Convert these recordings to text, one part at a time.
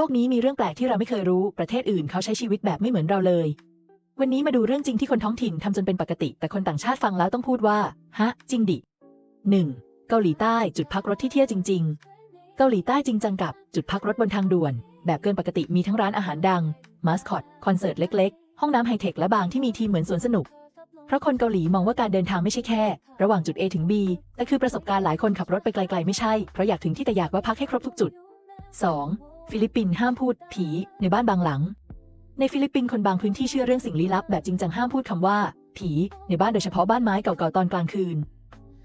โลกนี้มีเรื่องแปลกที่เราไม่เคยรู้ ประเทศอื่นเขาใช้ชีวิตแบบไม่เหมือนเราเลย วันนี้มาดูเรื่องจริงที่คนท้องถิ่นทำจนเป็นปกติ แต่คนต่างชาติฟังแล้วต้องพูดว่า ฮะ จริงดิ 1. เกาหลีใต้จุดพักรถที่เที่ยวจริง ๆ เกาหลีใต้จริงจังกับจุดพักรถบนทางด่วน แบบเกินปกติมีทั้งร้านอาหารดัง มาสคอต คอนเสิร์ตเล็ก ๆ ห้องน้ำไฮเทคและบางที่มีทีเหมือนสวนสนุก เพราะคนเกาหลีมองว่าการเดินทางไม่ใช่แค่ ระหว่างจุด A ถึง B แต่คือประสบการณ์หลายคนขับรถไปไกล ๆ ไม่ใช่ เพราะอยากถึงที่แต่อยากว่าพักให้ครบทุกจุด 2. ฟิลิปปินส์ห้ามพูดผีในบ้านบางหลัง ในฟิลิปปินส์คนบางพื้นที่เชื่อเรื่องสิ่งลี้ลับแบบจริงจังห้ามพูดคำว่า ผีในบ้านโดยเฉพาะบ้านไม้เก่าๆตอนกลางคืน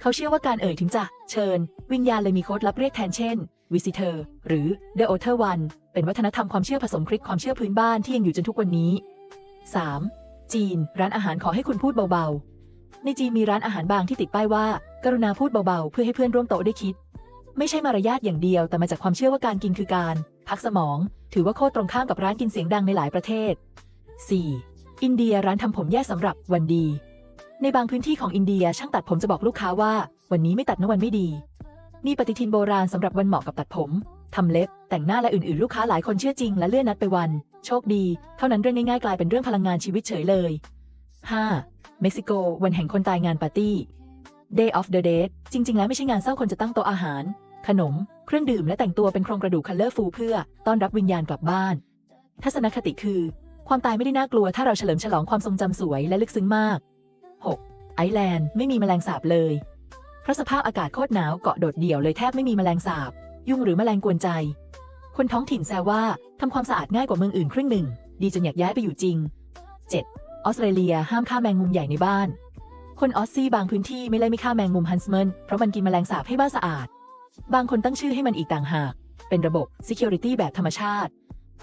เขาเชื่อว่าการเอ่ยถึงจะเชิญ วิญญาณเลยมีโค้ดลับเรียกแทนเช่น visitor หรือ the outer one เป็นวัฒนธรรมความเชื่อผสมคลิกความเชื่อพื้นบ้านที่ยังอยู่จนทุกวันนี้ 3. จีน ร้านอาหารขอให้คุณพูดเบาๆ ในจีนมีร้านอาหารบางที่ติดป้ายว่า กรุณาพูดเบาๆ เพื่อให้เพื่อนร่วมโต๊ะได้คิด ไม่ใช่มารยาทอย่างเดียวแต่มาจากความเชื่อว่าการกินคือการ พักสมอง ถือว่าโคตรตรงข้ามกับร้านกินเสียงดังในหลายประเทศ 4. อินเดียร้านทำผมแยกสำหรับวันดี ในบางพื้นที่ของอินเดียช่างตัดผมจะบอกลูกค้าว่า วันนี้ไม่ตัดนะวันไม่ดีมีปฏิทินโบราณสำหรับวันเหมาะกับตัดผมทำเล็บ แต่งหน้าและอื่นๆ ลูกค้าหลายคนเชื่อจริงและเลื่อนนัดไปวัน โชคดี เท่านั้นเรื่องง่ายๆกลายเป็นเรื่องพลังงานชีวิตเฉยเลย 5. เม็กซิโก วันแห่งคนตายงานปาร์ตี้ Day of the Dead จริง ๆ แล้วไม่ใช่งานเศร้าคนจะตั้งโต๊ะอาหาร ขนม เครื่องดื่มและแต่งตัวเป็นโครงกระดูกคัลเลอร์ฟูเพื่อ ต้อนรับวิญญาณกลับบ้าน ทัศนคติคือ ความตายไม่ได้น่ากลัวถ้าเราเฉลิมฉลองความทรงจำสวยและลึกซึ้งมาก 6. ไอร์แลนด์ไม่มีแมลงสาบเลยเพราะสภาพอากาศโคตรหนาวเกาะโดดเดี่ยวเลยแทบไม่มีแมลงสาบ ยุงหรือแมลงกวนใจ คนท้องถิ่นแซวว่าทำความสะอาดง่ายกว่าเมืองอื่นครึ่งหนึ่ง ดีจนอยากย้ายไปอยู่จริง 7. ออสเตรเลียห้ามฆ่าแมงมุมใหญ่ในบ้าน คนออสซี่บางพื้นที่ไม่ไล่ไม่ฆ่าแมงมุมฮันส์เมนเพราะมันกินแมลงสาบให้บ้านสะอาด บางคนตั้งชื่อให้มันอีกต่างหาก เป็นระบบ Security แบบธรรมชาติ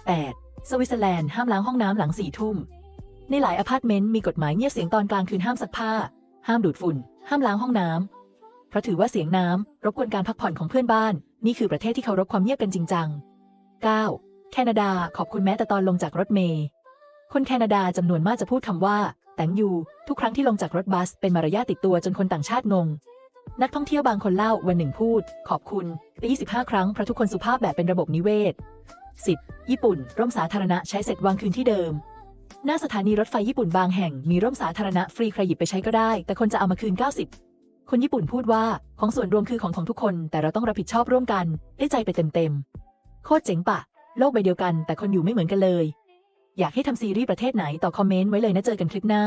8. สวิตเซอร์แลนด์ห้ามล้างห้องน้ำหลังสี่ทุ่ม ในหลายอพาร์ตเมนต์มีกฎหมายเงียบเสียงตอนกลางคืนห้ามซักผ้า ห้ามดูดฝุ่น ห้ามล้างห้องน้ำเพราะถือว่าเสียงน้ำรบกวนการพักผ่อนของเพื่อนบ้าน นี่คือประเทศที่เคารพความเงียบกันจริงจัง 9. แคนาดาขอบคุณแม้แต่ตอนลงจากรถเมล์คนแคนาดาจำนวนมากจะพูดคำว่า thank you ทุกครั้งที่ลงจากรถบัสเป็นมารยาทติดตัวจนคนต่างชาติงง นักท่องเที่ยวบางคนเล่าวันหนึ่งพูด ขอบคุณไป25 ครั้งเพราะทุกคนสุภาพแบบเป็นระบบนิเวศ 10. ญี่ปุ่น ร่มสาธารณะใช้เสร็จวางคืนที่เดิม หน้าสถานีรถไฟญี่ปุ่นบางแห่งมีร่มสาธารณะฟรีใครหยิบไปใช้ก็ได้ แต่คนจะเอามาคืน 90 คนญี่ปุ่นพูดว่าของส่วนรวมคือของของทุกคน แต่เราต้องรับผิดชอบร่วมกัน ได้ใจไปเต็มๆโคตรเจ๋งปะ โลกใบเดียวกัน แต่คนอยู่ไม่เหมือนกันเลย อยากให้ทำซีรีส์ประเทศไหนต่อคอมเมนต์ไว้เลยนะเจอกันคลิปหน้า